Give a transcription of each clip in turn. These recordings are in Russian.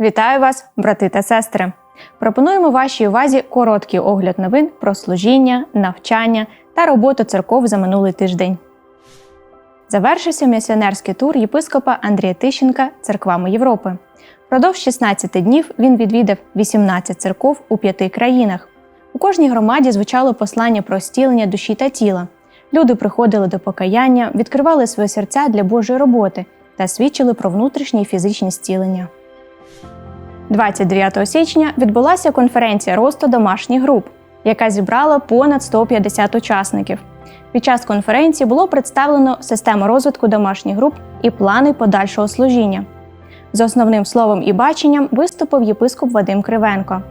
Вітаю вас, брати та сестри! Пропонуємо вашій увазі короткий огляд новин про служіння, навчання та роботу церков за минулий тиждень. Завершився місіонерський тур єпископа Андрія Тищенка церквами Європи. Продовж 16 днів він відвідав 18 церков у п'яти країнах. У кожній громаді звучало послання про стілення душі та тіла. Люди приходили до покаяння, відкривали свої серця для Божої роботи та свідчили про внутрішнє і фізичне зцілення. 29 січня відбулася конференція росту домашніх груп, яка зібрала понад 150 учасників. Під час конференції було представлено систему розвитку домашніх груп і плани подальшого служіння. З основним словом і баченням виступив єпископ Вадим Кривенко.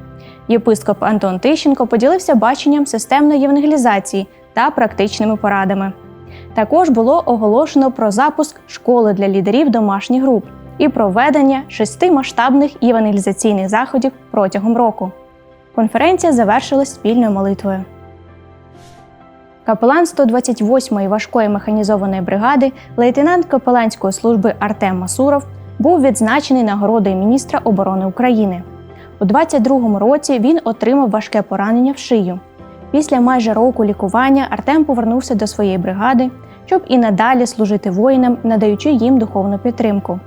Єпископ Антон Тищенко поділився баченням системної євангелізації та практичними порадами. Також було оголошено про запуск школи для лідерів домашніх груп і проведення шести масштабних євангелізаційних заходів протягом року. Конференція завершилась спільною молитвою. Капелан 128-ї важкої механізованої бригади, лейтенант капеланської служби Артем Масуров був відзначений нагородою міністра оборони України. У 22-му році він отримав важке поранення в шию. Після майже року лікування Артем повернувся до своєї бригади, щоб і надалі служити воїнам, надаючи їм духовну підтримку.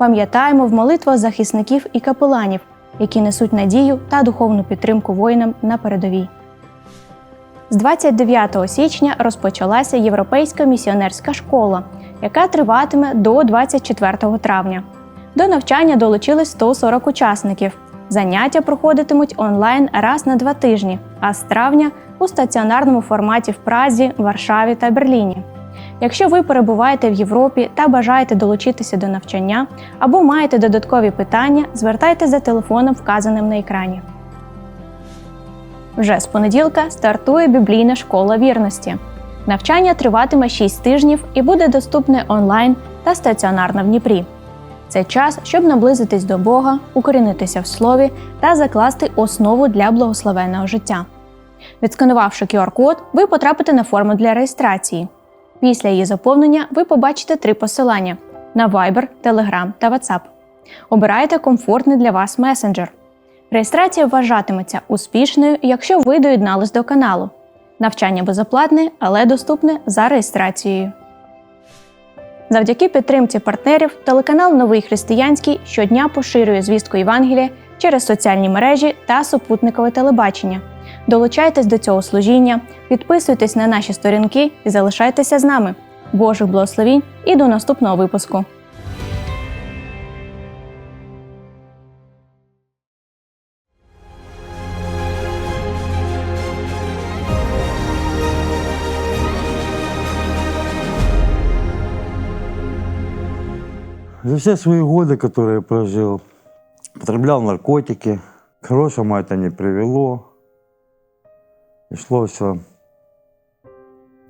Пам'ятаємо в молитвах захисників і капеланів, які несуть надію та духовну підтримку воїнам на передовій. З 29 січня розпочалася Європейська місіонерська школа, яка триватиме до 24 травня. До навчання долучились 140 учасників. Заняття проходитимуть онлайн раз на два тижні, а з травня у стаціонарному форматі в Празі, Варшаві та Берліні. Якщо ви перебуваєте в Європі та бажаєте долучитися до навчання або маєте додаткові питання, звертайтеся за телефоном, вказаним на екрані. Вже з понеділка стартує біблійна школа вірності. Навчання триватиме 6 тижнів і буде доступне онлайн та стаціонарно в Дніпрі. Це час, щоб наблизитись до Бога, укорінитися в слові та закласти основу для благословенного життя. Відсканувавши QR-код, ви потрапите на форму для реєстрації. Після її заповнення ви побачите три посилання на Viber, Telegram та WhatsApp. Обирайте комфортний для вас месенджер. Реєстрація вважатиметься успішною, якщо ви доєднались до каналу. Навчання безоплатне, але доступне за реєстрацією. Завдяки підтримці партнерів телеканал Новий Християнський щодня поширює звістку Євангелія через соціальні мережі та супутникове телебачення. Долучайтесь до цього служіння, підписуйтесь на наші сторінки і залишайтеся з нами. Божих благословінь і до наступного випуску! За все свои годы, которые я прожил, потреблял наркотики. К хорошему это не привело. И шло все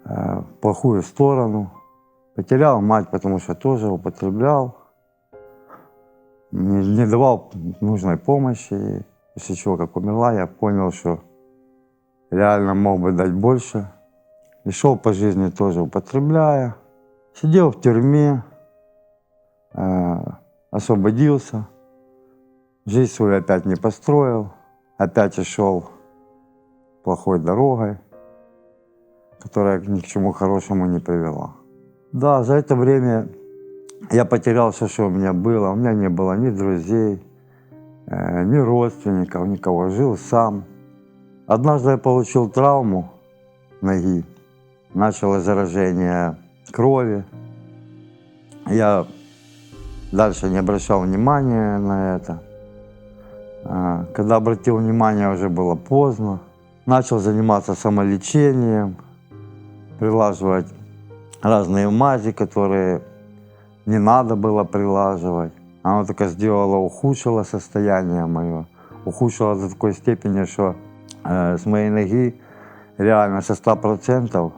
в плохую сторону. Потерял мать, потому что тоже употреблял. Не, не давал нужной помощи. После чего, как умерла, я понял, что реально мог бы дать больше. И шел по жизни тоже употребляя. Сидел в тюрьме, э, освободился, жизнь свою опять не построил, опять и шел плохой дорогой, которая ни к чему хорошему не привела. Да, за это время я потерял все, что у меня было. У меня не было ни друзей, э, ни родственников, никого. Жил сам. Однажды я получил травму ноги. Началось заражение крови. Я дальше не обращал внимания на это. А, Когда обратил внимание, уже было поздно. Начал заниматься самолечением, прилаживать разные мази, которые не надо было прилаживать. Оно только сделало, ухудшило состояние мое. Ухудшило до такой степени, что э, с моей ноги реально со 100%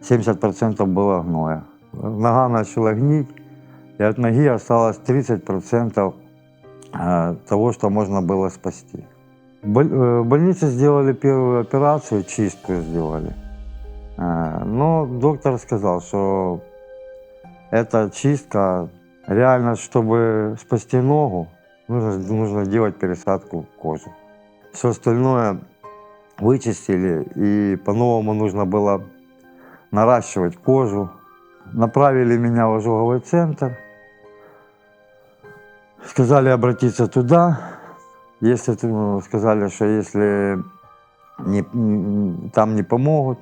70% было гноя. Нога начала гнить, и от ноги осталось 30% э, того, что можно было спасти. Э, в больнице сделали первую операцию, чистку сделали. Э, Но доктор сказал, что эта чистка реально, чтобы спасти ногу, нужно, нужно делать пересадку кожи. Все остальное вычистили, и по-новому нужно было наращивать кожу. Направили меня в ожоговый центр. Сказали обратиться туда. Если ну, сказали, что если не, там не помогут,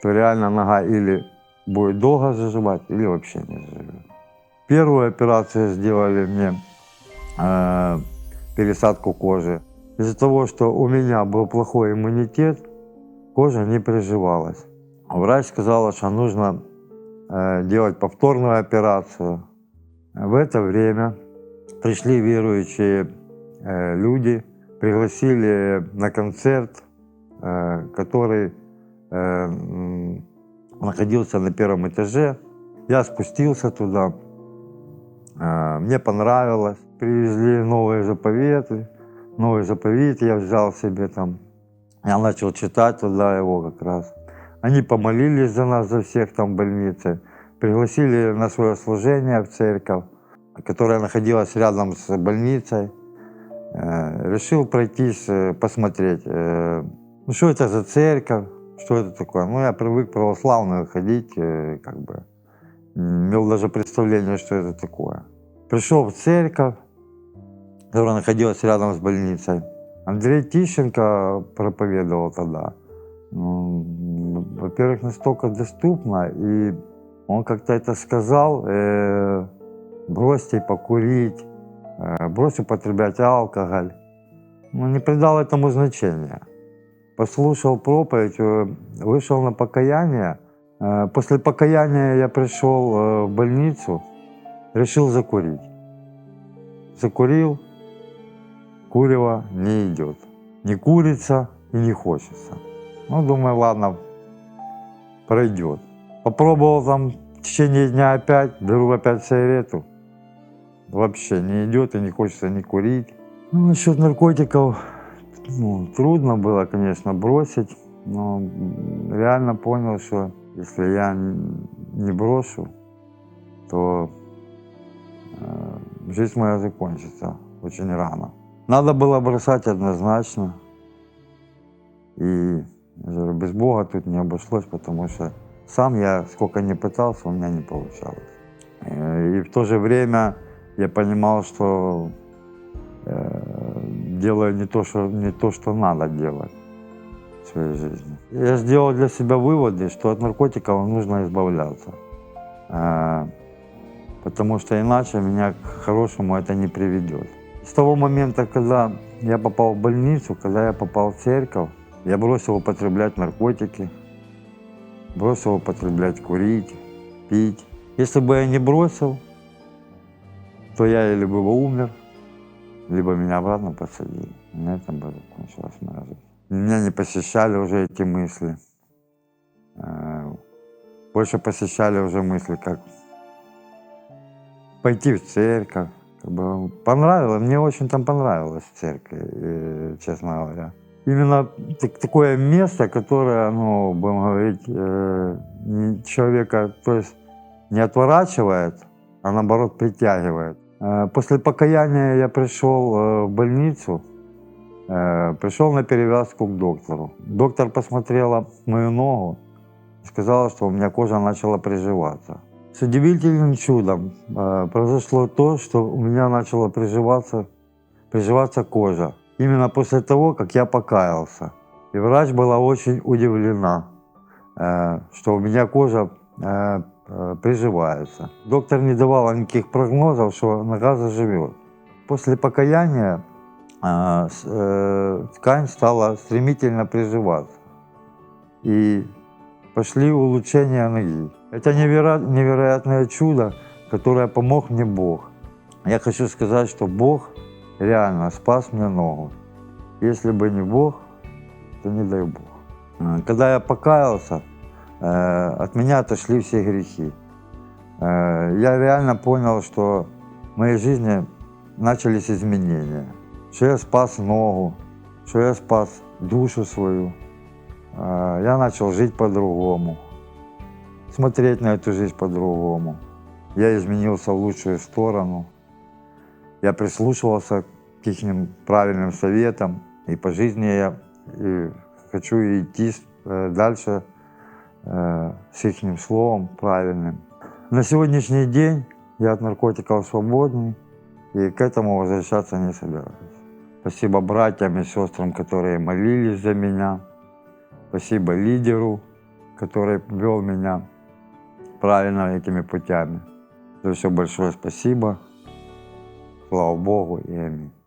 то реально нога или будет долго заживать, или вообще не заживет. Первую операцию сделали мне э, пересадку кожи. Из-за того, что у меня был плохой иммунитет, кожа не приживалась. Врач сказала, что нужно э, делать повторную операцию. В это время пришли верующие люди, пригласили на концерт, э, который э, находился на первом этаже. Я спустился туда, Э, мне понравилось. Привезли новые заповеты, новый заповедь я взял себе там. Я начал читать туда его как раз. Они помолились за нас, за всех там в больнице, пригласили на свое служение в церковь, которая находилась рядом с больницей. Э, Решил пройтись, э, посмотреть, э, ну что это за церковь, что это такое. Ну я привык православную ходить, как бы, имел даже представления, что это такое. Пришел в церковь, которая находилась рядом с больницей. Андрей Тищенко проповедовал тогда. Ну, Во-первых, настолько доступно, и он как-то это сказал, э, бросьте покурить, брось употреблять алкоголь. Ну, не придал этому значения. Послушал проповедь, э, вышел на покаяние. Э, После покаяния я пришел э, в больницу, решил закурить. Закурил, курева не идет. Не курится и не хочется. Ну, думаю, ладно, пройдет. Попробовал там в течение дня опять, беру опять сигарету. Вообще не идет и не хочется не курить. Ну, насчет наркотиков, ну, трудно было, конечно, бросить, но реально понял, что если я не брошу, то э, жизнь моя закончится очень рано. Надо было бросать однозначно. И без Бога тут не обошлось, потому что сам я сколько не пытался, у меня не получалось. Э, И в то же время я понимал, что э, делаю не то, что, не то, что надо делать в своей жизни. Я сделал для себя выводы, что от наркотиков нужно избавляться. Э, Потому что иначе меня к хорошему это не приведет. С того момента, когда я попал в больницу, когда я попал в церковь, я бросил употреблять наркотики, бросил употреблять курить, пить. Если бы я не бросил, то я или бы умер, либо меня обратно посадили. На этом бы закончилась моя жизнь. Меня не посещали уже эти мысли. Э, Больше посещали уже мысли, как пойти в церковь. Как бы понравилось, мне очень там понравилось в церкви, э, честно говоря. Именно так- такое место, которое, ну, будем говорить, э, человека, то есть не отворачивает, а наоборот притягивает. Э, После покаяния я пришел э, в больницу, э, пришел на перевязку к доктору. Доктор посмотрела мою ногу, сказала, что у меня кожа начала приживаться. С удивительным чудом произошло то, что у меня начала приживаться, приживаться кожа. Именно после того, как я покаялся. И врач была очень удивлена, что у меня кожа э, приживается. Доктор не давала никаких прогнозов, что нога заживет. После покаяния э, э, ткань стала стремительно приживаться. И пошли улучшения ноги. Это неверо- невероятное чудо, которое помог мне Бог. Я хочу сказать, что Бог реально спас мне ногу. Если бы не Бог, то не дай Бог. Когда я покаялся, от меня отошли все грехи. Э, Я реально понял, что в моей жизни начались изменения. Что я спас ногу, что я спас душу свою. Э, Я начал жить по-другому, смотреть на эту жизнь по-другому. Я изменился в лучшую сторону. Я прислушивался к их правильным советам. И по жизни я и хочу идти э, дальше э, с их словом правильным. На сегодняшний день я от наркотиков свободный и к этому возвращаться не собираюсь. Спасибо братьям и сестрам, которые молились за меня. Спасибо лидеру, который вел меня правильно этими путями. За все большое спасибо. Слава Богу и аминь.